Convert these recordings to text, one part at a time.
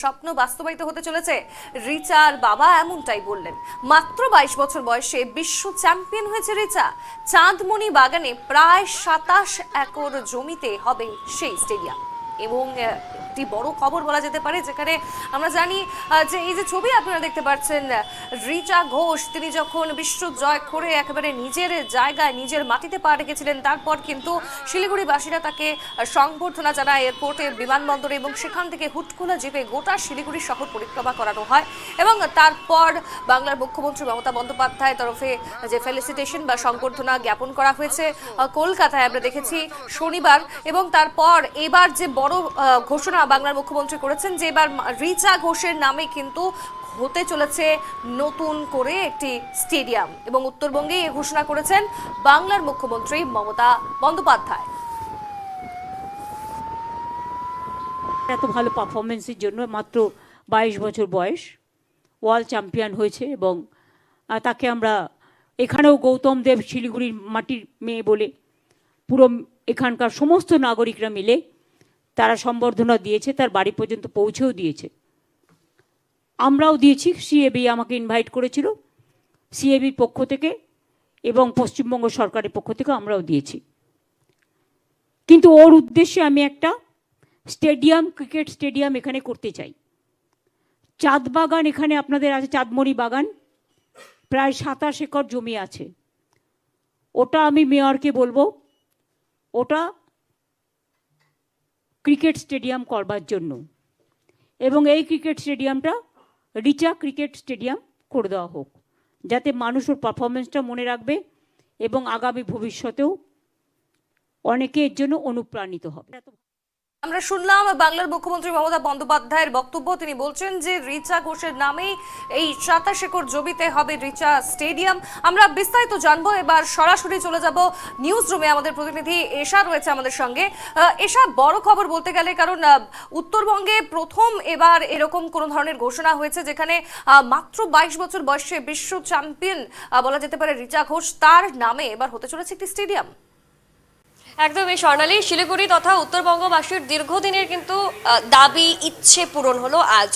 স্বপ্ন বাস্তবায়িত হতে চলেছে। রিচার বাবা এমনটাই বললেন। মাত্র বাইশ বছর বয়সে বিশ্ব চ্যাম্পিয়ন হয়েছে রিচা। চাঁদমণি বাগানে প্রায় সাতাশ একর জমিতে হবে সেই স্টেডিয়াম। এবং একটি বড় খবর বলা যেতে পারে যেখানে আমরা জানি যে এই যে ছবি আপনারা দেখতে পাচ্ছেন রিচা ঘোষ, তিনি যখন বিশ্ব জয় করে একেবারে নিজের জায়গায়, নিজের মাটিতে পা রেখেছিলেন, তারপর কিন্তু শিলিগুড়িবাসীরা তাকে সংবর্ধনা জানায় এয়ারপোর্টে, বিমানবন্দরে এবং সেখান থেকে হুটখোলা জিপে গোটা শিলিগুড়ি শহর পরিক্রমা করানো হয় এবং তারপর বাংলার মুখ্যমন্ত্রী মমতা বন্দ্যোপাধ্যায়ের তরফে যে ফেলিসিটেশন বা সংবর্ধনা জ্ঞাপন করা হয়েছে কলকাতায় আমরা দেখেছি শনিবার এবং তারপর এবার যে বড় আহ, ঘোষণা বাংলার মুখ্যমন্ত্রী করেছেন যে এবার রিচা ঘোষের নামে কিন্তু হতে চলেছে নতুন করে একটি স্টেডিয়াম। এবং উত্তরবঙ্গে এ ঘোষণা করেছেন বাংলার মুখ্যমন্ত্রী মমতা বন্দ্যোপাধ্যায়। এত ভালো পারফরমেন্সের জন্য মাত্র বাইশ বছর বয়স ওয়ার্ল্ড চ্যাম্পিয়ন হয়েছে এবং তাকে আমরা এখানেও গৌতম দেব শিলিগুড়ির মাটির মেয়ে বলে পুরো এখানকার সমস্ত নাগরিকরা মিলে তারা সম্বর্ধনা দিয়েছে, তার বাড়ি পর্যন্ত পৌঁছেও দিয়েছে। আমরাও দিয়েছি সিএবি আমাকে ইনভাইট করেছিল সিএবির পক্ষ থেকে এবং পশ্চিমবঙ্গ সরকারের পক্ষ থেকে আমরাও দিয়েছি। কিন্তু ওর উদ্দেশ্যে আমি একটা স্টেডিয়াম, ক্রিকেট স্টেডিয়াম এখানে করতে চাই। চাঁদ বাগান এখানে আপনাদের আছে, চাঁদমণি বাগান। প্রায় সাতাশ একর জমি আছে। ওটা আমি মেয়রকে বলব, ওটা ক্রিকেট স্টেডিয়াম করবার জন্য। এবং এই ক্রিকেট স্টেডিয়ামটা রিচা ক্রিকেট স্টেডিয়াম করে দেওয়া হোক, যাতে মানুষ ওর পারফরমেন্সটা মনে রাখবে এবং আগামী ভবিষ্যতেও অনেকে এর জন্য অনুপ্রাণিত হবে। আমরা শুনলাম, বাংলার মুখ্যমন্ত্রী মমতা বন্দ্যোপাধ্যায়ের বক্তব্য। তিনি বলছেন যে রিচা ঘোষের নামেই এই সাতাশ একর জমিতে হবে রিচা স্টেডিয়াম। আমরা বিস্তারিত জানব। এবার সরাসরি চলে যাব নিউজ রুমে আমাদের প্রতিনিধি এশা রয়েছে আমাদের সঙ্গে। এশা, বড় খবর বলতে গেলে কারণ উত্তরবঙ্গে প্রথম এবার এরকম কোন ধরনের ঘোষণা হয়েছে যেখানে মাত্র বাইশ বছর বয়সে বিশ্ব চ্যাম্পিয়ন বলা যেতে পারে রিচা ঘোষ তার নামে এবার হতে চলেছে একটি স্টেডিয়াম। একদমই স্বর্ণালী শিলিগুড়ি তথা উত্তরবঙ্গবাসীর দীর্ঘদিনের কিন্তু দাবি, ইচ্ছে পূরণ হলো আজ।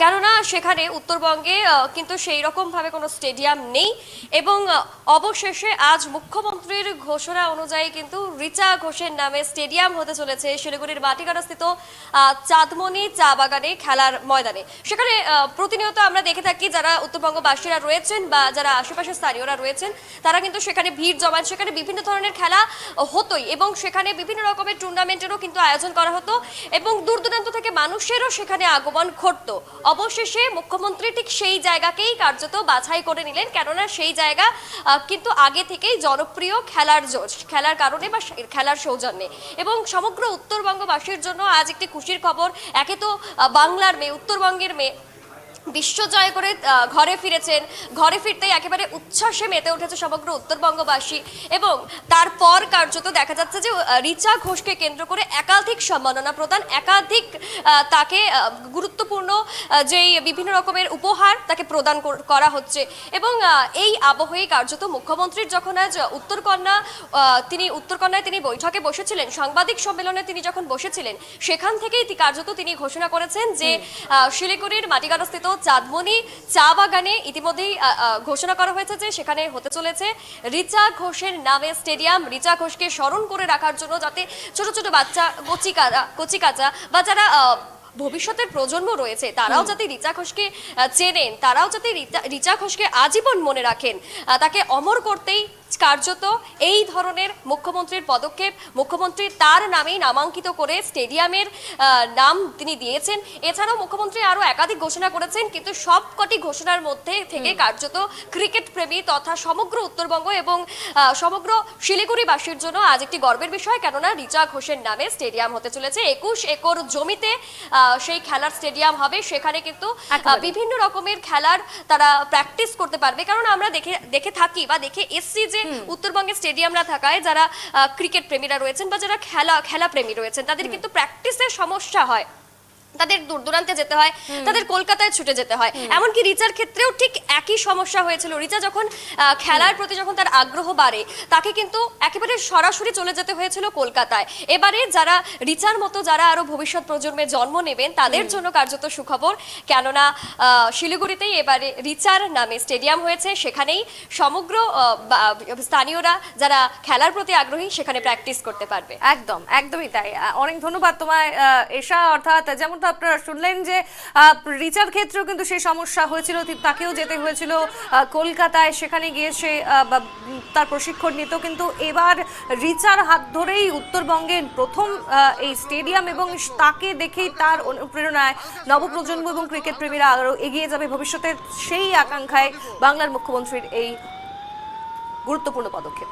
কেননা সেখানে উত্তরবঙ্গে কিন্তু সেই রকমভাবে কোনো স্টেডিয়াম নেই এবং অবশেষে আজ মুখ্যমন্ত্রীর ঘোষণা অনুযায়ী কিন্তু রিচা ঘোষের নামে স্টেডিয়াম হতে চলেছে শিলিগুড়ির মাটিকাটাস্থিত চাঁদমণি চা বাগানে খেলার ময়দানে। সেখানে প্রতিনিয়ত আমরা দেখে থাকি যারা উত্তরবঙ্গবাসীরা রয়েছেন বা যারা আশেপাশের স্থানীয়রা রয়েছেন, তারা কিন্তু সেখানে ভিড় জমান। সেখানে বিভিন্ন ধরনের খেলা হতোই এবং সেখানে বিভিন্ন রকমের টুর্নামেন্টেরও কিন্তু আয়োজন করা হতো এবং দূর দূরান্ত থেকে মানুষেরও সেখানে আগমন ঘটত। অবশেষে মুখ্যমন্ত্রী ঠিক সেই জায়গাকেই কার্যত বাছাই করে নিলেন, কেননা সেই জায়গা কিন্তু আগে থেকেই জনপ্রিয় খেলার জোর খেলার কারণে বা খেলার সৌজন্যে। এবং সমগ্র উত্তরবঙ্গবাসীর জন্য আজ একটি খুশির খবর, একে তো বাংলার মেয়ে, উত্তরবঙ্গের মেয়ে বিশ্ব জয় করে ঘরে ফিরেছেন। ঘরে ফিরতেই একেবারে উচ্ছ্বাসে মেতে উঠেছে সমগ্র উত্তরবঙ্গবাসী এবং তারপর কার্যত দেখা যাচ্ছে যে রিচা ঘোষকে কেন্দ্র করে একাধিক সম্মাননা প্রদান একাধিক তাকে গুরুত্বপূর্ণ যেই বিভিন্ন রকমের উপহার তাকে প্রদান কর- করা হচ্ছে। এবং এই আবহে কার্যত মুখ্যমন্ত্রীর যখন আজ উত্তরকন্যা তিনি উত্তরকন্যায় তিনি বৈঠকে বসেছিলেন সাংবাদিক সম্মেলনে তিনি যখন বসেছিলেন সেখান থেকেই কার্যত তিনি ঘোষণা করেছেন যে শিলিগুড়ির মাটিগাড়স্থিত চাঁদমণি চা বাগানে ইতিমধ্যেই ঘোষণা করা হয়েছে যে সেখানে হতে চলেছে রিচা ঘোষের নামে স্টেডিয়াম। রিচা ঘোষকে স্মরণ করে রাখার জন্য যাতে ছোট ছোট বাচ্চা কচিকারা কচিকাচা বা যারা ভবিষ্যতের প্রজন্ম রয়েছে তারাও যাতে রিচা ঘোষকে চেনেন তারাও যাতে রিচা ঘোষকে আজীবন মনে রাখেন। তাকে অমর করতেই কার্যত এই ধরনের মুখ্যমন্ত্রীর পদক্ষেপ মুখ্যমন্ত্রী তার নামেই নামাঙ্কিত করে স্টেডিয়ামের নাম তিনি দিয়েছেন। এছাড়াও মুখ্যমন্ত্রী আরও একাধিক ঘোষণা করেছেন কিন্তু সবকটি ঘোষণার মধ্যে থেকে কার্যত ক্রিকেট প্রেমী তথা সমগ্র উত্তরবঙ্গ এবং সমগ্র শিলিগুড়িবাসীর জন্য আজ একটি গর্বের বিষয় কেননা রিচা ঘোষের নামে স্টেডিয়াম হতে চলেছে। একুশ একর জমিতে সেই খেলার স্টেডিয়াম হবে। সেখানে কিন্তু বিভিন্ন রকমের খেলার তারা প্র্যাকটিস করতে পারবে। কারণ আমরা দেখে দেখে থাকি বা দেখে এসছি যে উত্তরবঙ্গের উত্তরবঙ্গে স্টেডিয়ামরা থাকায় যারা ক্রিকেট প্রেমীরা রয়েছেন বা যারা খেলা খেলা প্রেমী রয়েছেন তাদের কিন্তু প্র্যাকটিসের সমস্যা হয়। তাদের দূর দূরান্তে যেতে হয় তাদের কলকাতায় ছুটে যেতে হয়। এমনকি রিচার ক্ষেত্রেও ঠিক একই সমস্যা হয়েছিল। রিচা যখন খেলার প্রতি যখন তার আগ্রহ বাড়ে তাকে কিন্তু একেবারে সরাসরি চলে যেতে হয়েছিল কলকাতায়। এবারে যারা রিচার মতো যারা আরও ভবিষ্যৎ প্রজন্মে জন্ম নেবেন তাদের জন্য কার্যত সুখবর। কেননা শিলিগুড়িতেই এবারে রিচার নামে স্টেডিয়াম হয়েছে। সেখানেই সমগ্র স্থানীয়রা যারা খেলার প্রতি আগ্রহী সেখানে প্র্যাকটিস করতে পারবে। একদম একদমই তাই। অনেক ধন্যবাদ তোমায় এশা অর্থাৎ যেমনটা আপনারা শুনলেন যে রিচার ক্ষেত্রেও কিন্তু সেই সমস্যা হয়েছিল। তাকেও যেতে হয়েছিল কলকাতায়। সেখানে গিয়ে সে তার প্রশিক্ষণ নিত। কিন্তু এবার রিচার হাত ধরেই উত্তরবঙ্গের প্রথম এই স্টেডিয়াম এবং তাকে দেখেই তার অনুপ্রেরণায় নবপ্রজন্ম এবং ক্রিকেট প্রেমীরা আরও এগিয়ে যাবে ভবিষ্যতের সেই আকাঙ্ক্ষায় বাংলার মুখ্যমন্ত্রীর এই গুরুত্বপূর্ণ পদক্ষেপ।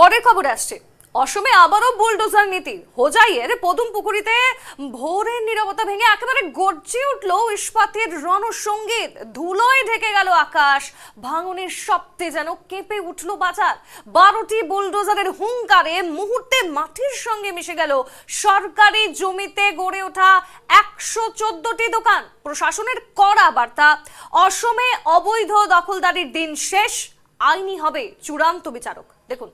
পরের খবর আসছে। অসমে আবারও বুলডোজার নীতি। হোজাইয়ের পদুম পুকুরিতে ভোরের নীরবতা ভেঙে একেবারে গর্জে উঠল ইস্পাতের রণসঙ্গীত। ধুলোয় ঢেকে গেল আকাশ। ভাঙনের শব্দে যেন কেঁপে উঠল বাজার। বারোটি বুলডোজারের হুঙ্কারে মুহূর্তে মাটির সঙ্গে মিশে গেল সরকারি জমিতে গড়ে ওঠা একশো চোদ্দটি দোকান। প্রশাসনের কড়া বার্তা, অসমে অবৈধ দখলদারির দিন শেষ, আইনি হবে চূড়ান্ত বিচারক। দেখুন।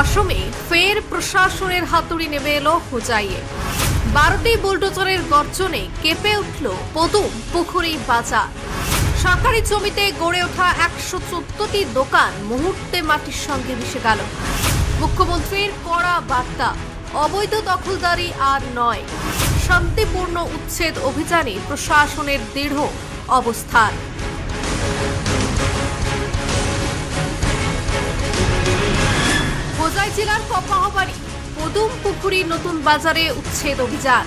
অসমে ফের প্রশাসনের হাতুড়ি নেমে এলো হোজাইয়ে। বারোটি বুলডোজারের গর্জনে কেঁপে উঠল পদুম পুখুরি বাজার। সরকারি জমিতে গড়ে ওঠা একশো চোদ্দটি দোকান মুহূর্তে মাটির সঙ্গে মিশে গেল। মুখ্যমন্ত্রীর কড়া বার্তা, অবৈধ দখলদারি আর নয়, শান্তিপূর্ণ উচ্ছেদ অভিযানে প্রশাসনের দৃঢ় অবস্থান। হোজাই জেলার কপাহবাড়ি পদুম পুকুরি নতুন বাজারে উচ্ছেদ অভিযান।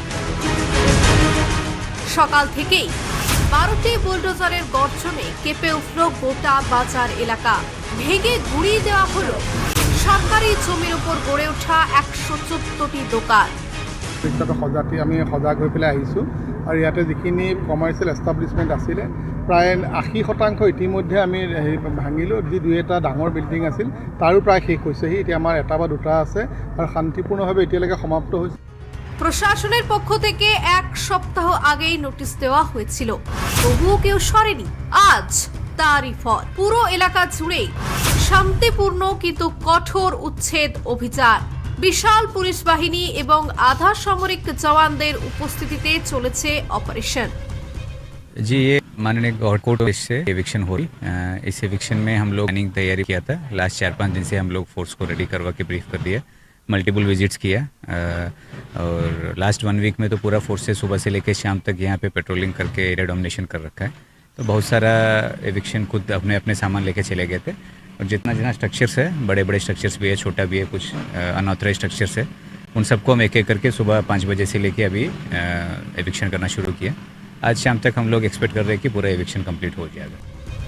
সকাল থেকেই বারোটি বুলডোজারের গর্জনে কেঁপে উঠল গোটা বাজার এলাকা। ভেঙে গুড়িয়ে দেওয়া হলো সরকারি জমির উপর গড়ে ওঠা একশো চোদ্দটি দোকান। হিচাপে আমি সজাগ হৈ পেলাই আহিছোঁ। আৰু ইয়াতে যিখিনি কমাৰ্চিয়েল এষ্টাব্লিছমেণ্ট আছিলে প্ৰায় আশী শতাংশ ইতিমধ্যে আমি হেৰি ভাঙিলোঁ। যি দুই এটা ডাঙৰ বিল্ডিং আছিল তাৰো প্ৰায় শেষ হৈছেহি। এতিয়া আমাৰ এটা বা দুটা আছে আৰু শান্তিপূৰ্ণভাৱে এতিয়ালৈকে সমাপ্ত হৈছে। প্রশাসনের পক্ষ থেকে এক সপ্তাহ আগেই নোটিশ দেওয়া হয়েছিল তবুও কেউ সরেনি আজ তারই ফল পুরো এলাকা জুড়েই শান্তিপূর্ণ কিন্তু কঠোর উচ্ছেদ অভিযান। বিশাল পুলিশ বাহিনী এবং আধা সামরিক জওয়ানদের উপস্থিতিতে চলেছে অপারেশন ये माननीय गौर कोर्ट से एविक्शन हो रही इस एविक्शन में हम लोग प्लानिंग तैयारी किया था। लास्ट चार पाँच दिन से हम लोग फोर्स को रेडी करवा के ब्रीफ कर दिया। मल्टीपल विजिट्स किया। और लास्ट वन वीक में तो पूरा फोर्स से सुबह से लेकर शाम तक यहाँ पे पेट्रोलिंग करके एरिया डोमिनेशन कर रखा है। तो बहुत सारा एविक्शन खुद अपने अपने सामान लेके चले गए थे। और जितना जितना स्ट्रक्चर्स है बड़े बड़े स्ट्रक्चर्स भी है, छोटा भी है, कुछ अनऑथराइज स्ट्रक्चर्स है, उन सबको हम एक एक करके सुबह पाँच बजे से लेके अभी एविक्शन करना शुरू किया। आज शाम तक हम लोग एक्सपेक्ट कर रहे हैं कि पूरा एविक्शन कंप्लीट हो जाएगा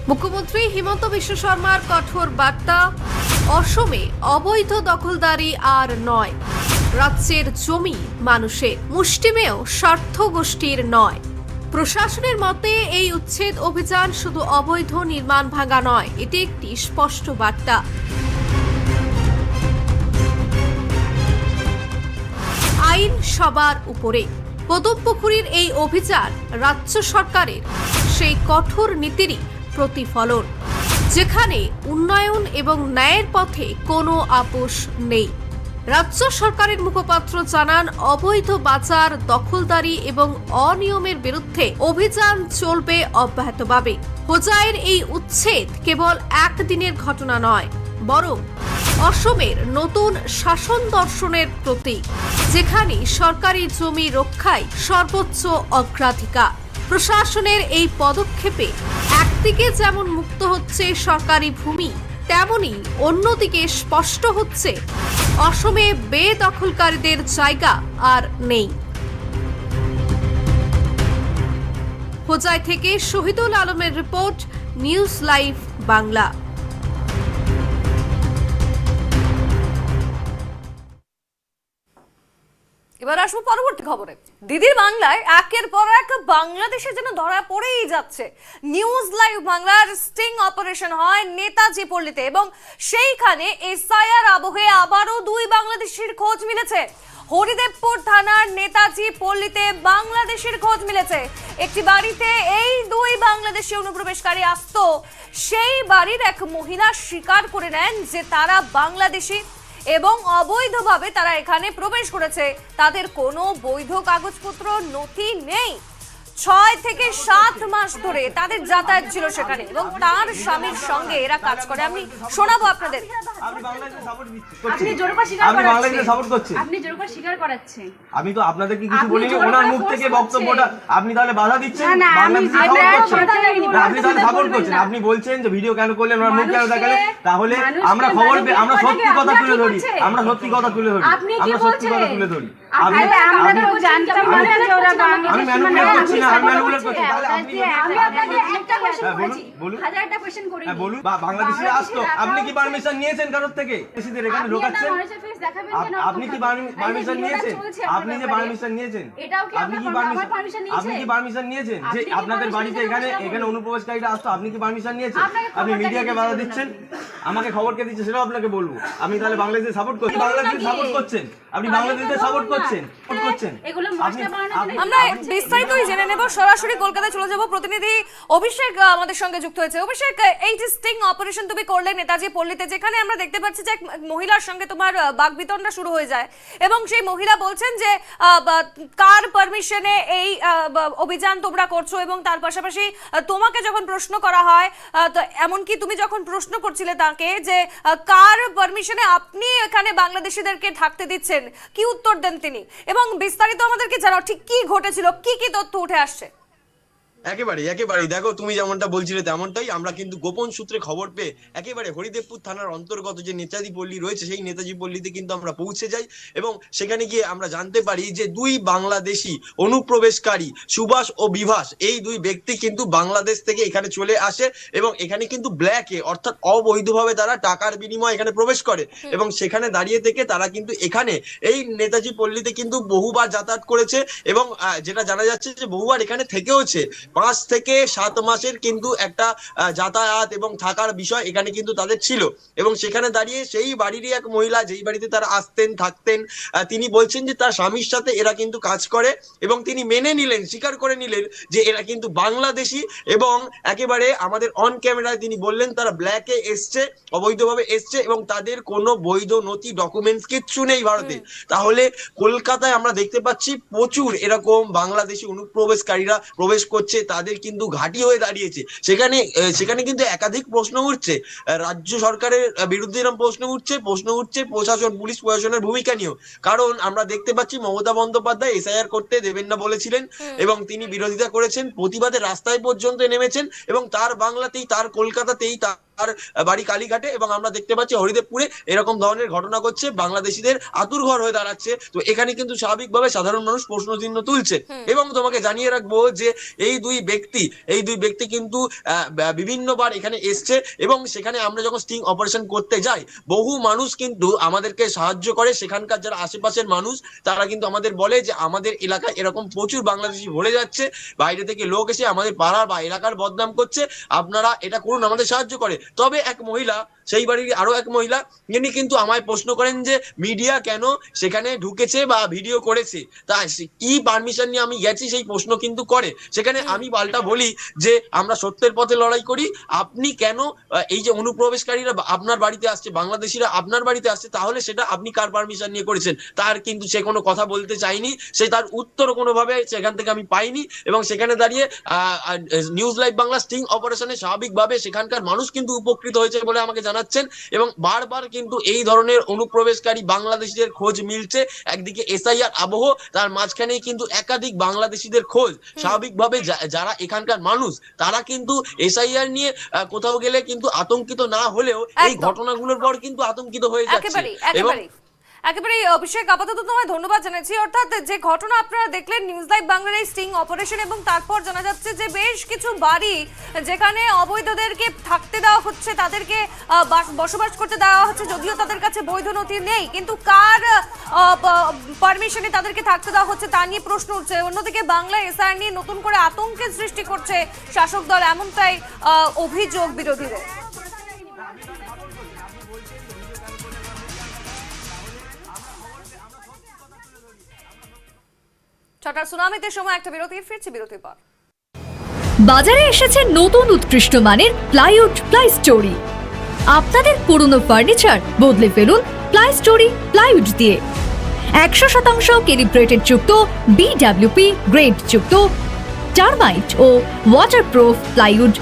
মুখ্যমন্ত্রী হিমন্ত বিশ্ব শর্মার কঠোর বার্তা অসমে অবৈধ দখলদারি আর নয় রাজ্যের জমি মানুষের মুষ্টিমেয় স্বার্থ গোষ্ঠীর নয় প্রশাসনের মতে এই উচ্ছেদ অভিযান শুধু অবৈধ নির্মাণ ভাঙা নয় এটি একটি স্পষ্ট বার্তা আইন সবার উপরে পদমপুকুরির এই অভিযান রাজ্য সরকারের সেই কঠোর নীতিরই প্রতিফলন, যেখানে উন্নয়ন এবং ন্যায়ের পথে কোনো আপোষ নেই। রাজ্য সরকারের মুখপাত্র জানান, অবৈধ বাজার, দখলদারি এবং অনিয়মের বিরুদ্ধে অভিযান চলবে অব্যাহতভাবে। হোজাইয়ের এই উচ্ছেদ কেবল একদিনের ঘটনা নয়, বরং অসমের নতুন শাসন দর্শনের প্রতীক, যেখানে সরকারি জমি রক্ষায় সর্বোচ্চ অগ্রাধিকার। প্রশাসনের এই পদক্ষেপে একদিকে যেমন মুক্ত হচ্ছে সরকারি ভূমি, তেমনি অন্যদিকে স্পষ্ট হচ্ছে অসমে বেদখলকারীদের জায়গা আর নেই। হোজাই থেকে শহীদুল আলমের রিপোর্ট, নিউজ লাইভ বাংলা। এবার আসব পরবর্তী খবরে। দিদির বাংলায় একের পর এক বাংলাদেশে যেন ধরা পড়েই যাচ্ছে। নিউজ লাইভ বাংলার স্টিং অপারেশন হয় নেতাজি পল্লীতে এবং সেইখানে এসআইআর আবহে আবারও দুই বাংলাদেশের খোঁজ মিলেছে। হরিদেবপুর থানার নেতাজি পল্লীতে বাংলাদেশের খোঁজ মিলেছে। একটি বাড়িতে এই দুই বাংলাদেশি অনুপ্রবেশকারী আসতো। সেই বাড়ির এক মহিলা স্বীকার করে নেন যে তারা বাংলাদেশি। এবং অবৈধভাবে তারা এখানে প্রবেশ করেছে। তাদের কোনো বৈধ কাগজপত্র নথি নেই। ছয় থেকে সাত মাস ধরে তাদের যাতায়াত ছিল সেখানে এবং তার স্বামীর সঙ্গে এরা কাজ করে। আমি শোনাবো আপনাদের। আপনি বাংলাদেশে সাপোর্ট আপনি জোর করে স্বীকার আপনি বাংলাদেশে সাপোর্ট করছেন আপনি জোর স্বীকার করাচ্ছেন। আমি তো আপনাদেরকে কিছু বলিনি? ওনার মুখ থেকে বক্তব্যটা আপনি তাহলে বাধা দিচ্ছেন? আমি আপনি তাহলে সাপোর্ট করছেন। আপনি বলছেন যে ভিডিও কেন করলেন? ওনার মুখ কেন দেখালেন? তাহলে আমরা খবর আমরা সত্যি কথা তুলে ধরি। আমরা সত্যি কথা তুলে ধরি। আমরা সত্যি কথা তুলে ধরি। আপনি কি পারমিশন নিয়েছেন কারোর থেকে? এখানে ঢোকাচ্ছেন আপনি কি যে পারমিশন নিয়েছেন? আপনি যে পারমিশন নিয়েছেন? আপনি কি পারমিশন আপনি কি পারমিশন নিয়েছেন? যে আপনাদের বাড়িতে এখানে এখানে বলুন। অনুপ্রবেশকারীরা আসতো আপনি কি পারমিশন নিয়েছেন? আপনি মিডিয়াকে বাধা দিচ্ছেন? আমাকে খবর কে দিচ্ছে সেটাও আপনাকে বলব। আমি তাহলে বাংলাদেশে সাপোর্ট করছি। বাংলাদেশে সাপোর্ট করছেন? আপনি বাংলাদেশে সাপোর্ট বলুন না। করছেন? করছেন? এগুলো মশলা বানানোর আমরা বিস্তারিতই জেনে নেব। সরাসরি কলকাতায় চলে যাব। প্রতিনিধি অভিষেক আমাদের সঙ্গে যুক্ত হয়েছে। অভিষেক এই যে স্টিং অপারেশন তুমি করলে নেতাজি পল্লীতে যেখানে আমরা দেখতে পাচ্ছি যে এক মহিলার সঙ্গে তোমার আহ, বাকবিতণ্ডা শুরু হয়ে যায় এবং সেই মহিলা বলছেন যে আহ, কার পারমিশনে এই আহ, অভিযান তোমরা করছ এবং তার পাশাপাশি তোমাকে যখন প্রশ্ন করা হয় আহ, তো এমনকি তুমি যখন প্রশ্ন করছিলে তাকে যে কার পারমিশনে আপনি এখানে বাংলাদেশিদেরকে থাকতে দিচ্ছেন কি উত্তর দেন তিনি? এবং বিস্তারিত আমাদেরকে জানাও ঠিক কি ঘটেছিল কি কি তথ্য উঠে আসছে। একেবারে একেবারে দেখো তুমি যেমনটা বলছিলে তেমনটাই। আমরা কিন্তু গোপন সূত্রে খবর পেয়ে একেবারে হরিদেবপুর থানার অন্তর্গত যে নেতাজি পল্লী রয়েছে সেই নেতাজি পল্লীতে কিন্তু আমরা পৌঁছে যাই এবং সেখানে গিয়ে আমরা জানতে পারি যে দুই বাংলাদেশি অনুপ্রবেশকারী সুভাষ ও বিভাস এই দুই ব্যক্তি কিন্তু বাংলাদেশ থেকে এখানে চলে আসে এবং এখানে কিন্তু ব্ল্যাকে অর্থাৎ অবৈধভাবে তারা টাকার বিনিময়ে এখানে প্রবেশ করে এবং সেখানে দাঁড়িয়ে থেকে তারা কিন্তু এখানে এই নেতাজি পল্লীতে কিন্তু বহুবার যাতায়াত করেছে এবং যেটা জানা যাচ্ছে যে বহুবার এখানে থেকেওছে। পাঁচ থেকে সাত মাসের কিন্তু একটা যাতায়াত এবং থাকার বিষয় এখানে কিন্তু তাদের ছিল। এবং সেখানে দাঁড়িয়ে সেই বাড়িরই এক মহিলা যেই বাড়িতে তারা আসতেন থাকতেন তিনি বলছেন যে তার স্বামীর সাথে এরা কিন্তু কাজ করে এবং তিনি মেনে নিলেন স্বীকার করে নিলেন যে এরা কিন্তু বাংলাদেশি এবং একেবারে আমাদের অন ক্যামেরায় তিনি বললেন তারা ব্ল্যাকে এসছে অবৈধভাবে এসছে এবং তাদের কোনো বৈধ নথি ডকুমেন্টস কিচ্ছু নেই ভারতে। তাহলে কলকাতায় আমরা দেখতে পাচ্ছি প্রচুর এরকম বাংলাদেশি অনুপ্রবেশকারীরা প্রবেশ করছে তাদের কিন্তু ঘাঁটি হয়ে দাঁড়িয়েছে। সেখানে সেখানে কিন্তু একাধিক প্রশ্ন উঠছে। রাজ্য সরকারের বিরুদ্ধে এরকম প্রশ্ন উঠছে প্রশ্ন উঠছে প্রশাসন পুলিশ প্রশাসনের ভূমিকা নিয়েও। কারণ আমরা দেখতে পাচ্ছি মমতা বন্দ্যোপাধ্যায় এসআইআর করতে দেবেন না বলেছিলেন এবং তিনি বিরোধিতা করেছেন। প্রতিবাদে রাস্তায় পর্যন্ত নেমেছেন এবং তার বাংলাতেই তার কলকাতাতেই তার বাড়ি কালীঘাটে এবং আমরা দেখতে পাচ্ছি হরিদেবপুরে এরকম ধরনের ঘটনা ঘটছে। বাংলাদেশিদের আতুর ঘর হয়ে দাঁড়াচ্ছে। তো এখানে কিন্তু স্বাভাবিকভাবে সাধারণ মানুষ প্রশ্ন চিহ্ন তুলছে এবং তোমাকে জানিয়ে রাখব যে এই দুই ব্যক্তি এই দুই ব্যক্তি কিন্তু বিভিন্নবার এখানে এসছে এবং সেখানে আমরা যখন স্টিং অপারেশন করতে যাই বহু মানুষ কিন্তু আমাদেরকে সাহায্য করে। সেখানকার যারা আশেপাশের মানুষ তারা কিন্তু আমাদের বলে যে আমাদের এলাকায় এরকম প্রচুর বাংলাদেশি ভরে যাচ্ছে। বাইরে থেকে লোক এসে আমাদের পাড়ার বা এলাকার বদনাম করছে। আপনারা এটা করুন আমাদের সাহায্য করে। তবে এক মহিলা সেই বাড়ির আরও এক মহিলা যিনি কিন্তু আমায় প্রশ্ন করেন যে মিডিয়া কেন সেখানে ঢুকেছে বা ভিডিও করেছে? তা কি পারমিশন নিয়ে আমি গেছি সেই প্রশ্ন কিন্তু করে। সেখানে আমি পাল্টা বলি যে আমরা সত্যের পথে লড়াই করি। আপনি কেন এই যে অনুপ্রবেশকারীরা আপনার বাড়িতে আসছে বাংলাদেশিরা আপনার বাড়িতে আসছে তাহলে সেটা আপনি কার পারমিশন নিয়ে করেছেন? তার কিন্তু সে কোনো কথা বলতে চাইনি সে তার উত্তর কোনোভাবে সেখান থেকে আমি পাইনি এবং সেখানে দাঁড়িয়ে নিউজ লাইভ বাংলা স্টিং অপারেশনে স্বাভাবিকভাবে সেখানকার মানুষ কিন্তু উপকৃত হয়েছে বলে আমাকে জানাচ্ছেন এবং বারবার কিন্তু এই ধরনের অনুপ্রবেশকারী বাংলাদেশিদের খোঁজ মিলছে। একদিকে এসআইআর আবহ তার মাঝখানে কিন্তু একাধিক বাংলাদেশিদের খোঁজ। স্বাভাবিকভাবে যারা এখানকার মানুষ তারা কিন্তু এসআইআর নিয়ে কোথাও গেলে কিন্তু আতঙ্কিত না হলেও এই ঘটনাগুলোর পর কিন্তু আতঙ্কিত হয়ে যাচ্ছে। এবং একেবারে অভিষেক আপাতত তোমায় ধন্যবাদ জানাচ্ছি। অর্থাৎ যে ঘটনা আপনারা দেখলেন নিউজ লাইভ বাংলার এই স্টিং অপারেশন এবং তারপর জানা যাচ্ছে যে বেশ কিছু বাড়ি যেখানে অবৈধদেরকে থাকতে দেওয়া হচ্ছে, তাদেরকে বাস- বসবাস করতে দেওয়া হচ্ছে, যদিও তাদের কাছে বৈধ নথি নেই। কিন্তু কার পারমিশনে তাদেরকে থাকতে দেওয়া হচ্ছে, তা নিয়ে প্রশ্ন উঠছে। অন্যদিকে বাংলা এসআর নিয়ে নতুন করে আতঙ্কের সৃষ্টি করছে শাসক দল, এমনটাই অভিযোগ বিরোধীদের। ছটার সুনামিতে সময়, একটা বিরতি ফিরছি, বিরতির পর। বাজারে এসেছে নতুন উৎকৃষ্ট মানের প্লাইউড প্লাই স্টোরি। আপনাদের পুরনো ফার্নিচার বদলে ফেলুন প্লাই স্টোরি প্লাইউড দিয়ে। একশো শতাংশ ক্যালিব্রেটেড যুক্ত বিডাব্লিউপি গ্রেড যুক্ত টার্মাইট ও ওয়াটারপ্রুফ প্লাইউড